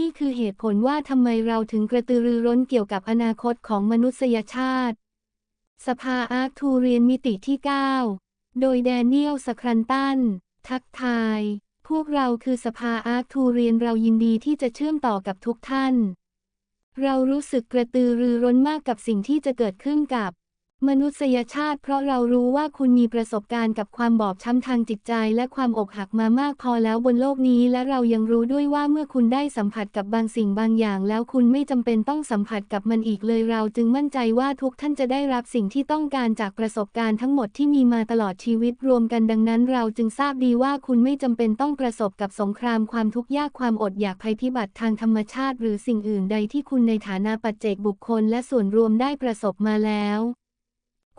นี่คือเหตุผลว่าทำไมเราถึงกระตือรือร้นเกี่ยวกับอนาคตของมนุษยชาติ สภาอาร์คทูเรียนมิติที่ 9 โดยแดเนียลสครันตัน ทักทาย พวกเราคือสภาอาร์คทูเรียนเรายินดีที่จะเชื่อมต่อกับทุกท่าน เรารู้สึกกระตือรือร้นมากกับสิ่งที่จะเกิดขึ้นกับ มนุษยชาติเพราะเรารู้ว่าคุณมีประสบการณ์กับความบอบช้ำทางจิตใจ และความอกหักมามากพอแล้วบนโลกนี้ และเรายังรู้ด้วยว่าเมื่อคุณได้สัมผัสกับบางสิ่งบางอย่าง แล้วคุณไม่จำเป็นต้องสัมผัสกับมันอีกเลยเราจึงมั่นใจว่าทุกท่านจะได้รับสิ่งที่ต้องการจากประสบการณ์ทั้งหมดที่มีมาตลอดชีวิตรวมกันดังนั้นเราจึงทราบดีว่าคุณไม่จำเป็นต้องประสบกับสงครามความทุกข์ยากความอดอยากภัยพิบัติทางธรรมชาติ หรือสิ่งอื่นใดที่คุณในฐานะปัจเจกบุคคล และส่วนรวมได้ประสบมาแล้ว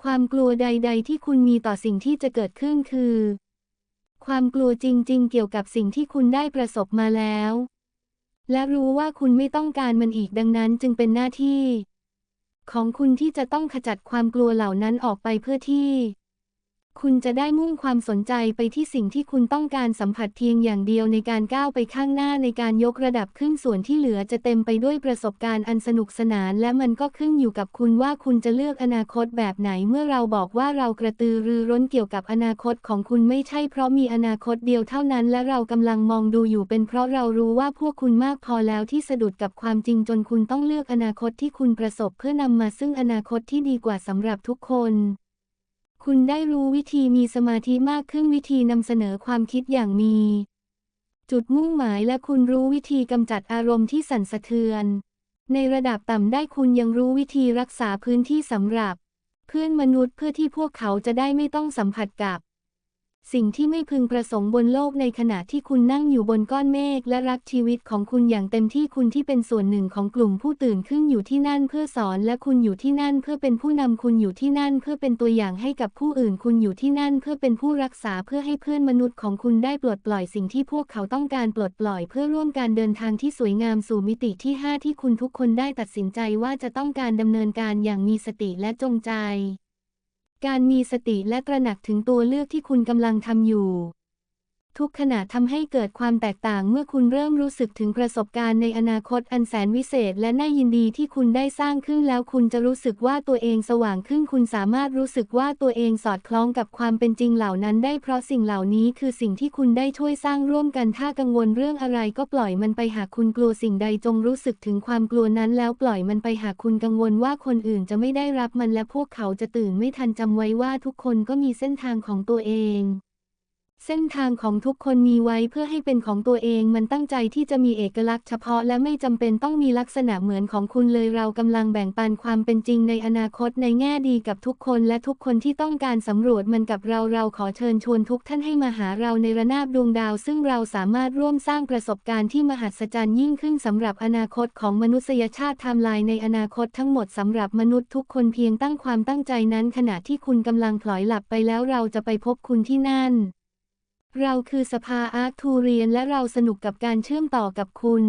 ความกลัวใด ๆ ที่คุณมีต่อสิ่งที่จะเกิดขึ้นคือ ความกลัวจริง ๆ เกี่ยวกับสิ่งที่คุณได้ประสบมาแล้ว และรู้ว่าคุณไม่ต้องการมันอีกดังนั้นจึงเป็นหน้าที่ ของคุณที่จะต้องขจัดความกลัวเหล่านั้นออกไปเพื่อที่ คุณจะได้มุ่งความสนใจไปที่สิ่งที่คุณต้องการสัมผัสเพียงอย่างเดียวในการก้าวไปข้างหน้าในการยกระดับขึ้นส่วนที่เหลือจะเต็มไปด้วยประสบการณ์อันสนุกสนาน และมันก็ขึ้นอยู่กับคุณว่าคุณจะเลือกอนาคตแบบไหนเมื่อเราบอกว่าเรากระตือรือร้นเกี่ยวกับอนาคตของคุณไม่ใช่เพราะมีอนาคตเดียวเท่านั้น และเรากำลังมองดูอยู่เป็นเพราะเรารู้ว่าพวกคุณมากพอแล้วที่สะดุดกับความจริงจนคุณต้องเลือกอนาคตที่คุณประสบเพื่อนำมาซึ่งอนาคตที่ดีกว่าสำหรับทุกคน คุณได้รู้วิธีมีสมาธิมากขึ้นวิธีนำเสนอความคิดอย่างมี จุดมุ่งหมายและคุณรู้วิธีกำจัดอารมณ์ที่สั่นสะเทือน ในระดับต่ำได้คุณยังรู้วิธีรักษาพื้นที่สำหรับ เพื่อนมนุษย์เพื่อที่พวกเขาจะได้ไม่ต้องสัมผัสกับ สิ่งที่ไม่พึงประสงค์บนโลกในขณะที่คุณนั่งอยู่บนก้อนเมฆและรักชีวิตของคุณอย่างเต็มที่คุณที่เป็นส่วนหนึ่งของกลุ่มผู้ตื่นขึ้นอยู่ที่นั่นเพื่อสอนและคุณอยู่ที่นั่นเพื่อเป็นผู้นำคุณอยู่ที่นั่นเพื่อเป็นตัวอย่างให้กับผู้อื่นคุณอยู่ที่นั่นเพื่อเป็นผู้รักษาเพื่อให้เพื่อนมนุษย์ของคุณได้ปลดปล่อยสิ่งที่พวกเขาต้องการปลดปล่อยเพื่อร่วมการเดินทางที่สวยงามสู่มิติที่ 5 ที่คุณทุกคนได้ตัดสินใจว่าจะต้องการดำเนินการอย่างมีสติและจงใจ การมีสติและตระหนักถึงตัวเลือกที่คุณกำลังทำอยู่ ทุกขณะทำให้เกิดความแตกต่างเมื่อคุณเริ่มรู้สึกถึงประสบการณ์ในอนาคตอันแสนวิเศษ และน่ายินดีที่คุณได้สร้างขึ้นแล้วคุณจะรู้สึกว่าตัวเองสว่างขึ้น คุณสามารถรู้สึกว่าตัวเองสอดคล้องกับความเป็นจริงเหล่านั้นได้เพราะสิ่งเหล่านี้คือสิ่งที่คุณได้ช่วยสร้างร่วมกันถ้ากังวลเรื่องอะไรก็ปล่อยมันไปหากคุณกลัวสิ่งใดจงรู้สึกถึงความกลัวนั้นแล้วปล่อยมันไปหากคุณกังวลว่าคนอื่นจะไม่ได้รับมันและพวกเขาจะตื่นไม่ทันจำไว้ว่าทุกคนก็มีเส้นทางของตัวเอง เส้นทางของทุกคนมีไว้เพื่อให้เป็นของตัวเองมันตั้งใจที่จะมีเอกลักษณ์เฉพาะและไม่จำเป็นต้องมีลักษณะเหมือนของคุณเลยเรากำลังแบ่งปันความเป็นจริงในอนาคตในแง่ดีกับทุกคนและทุกคนที่ต้องการสำรวจมันกับเราเราขอเชิญชวนทุกท่านให้มาหาเราในระนาบดวงดาว ซึ่งเราสามารถร่วมสร้างประสบการณ์ที่มหัศจรรย์ยิ่งขึ้นสำหรับอนาคตของมนุษยชาติไทม์ไลน์ในอนาคตทั้งหมดสำหรับมนุษย์ทุกคนเพียงตั้งความตั้งใจนั้น ขณะที่คุณกำลังพลอยหลับไปแล้วเราจะไปพบคุณที่นั่น เราคือสภาอาร์คทูเรียนและเราสนุกกับการเชื่อมต่อกับคุณ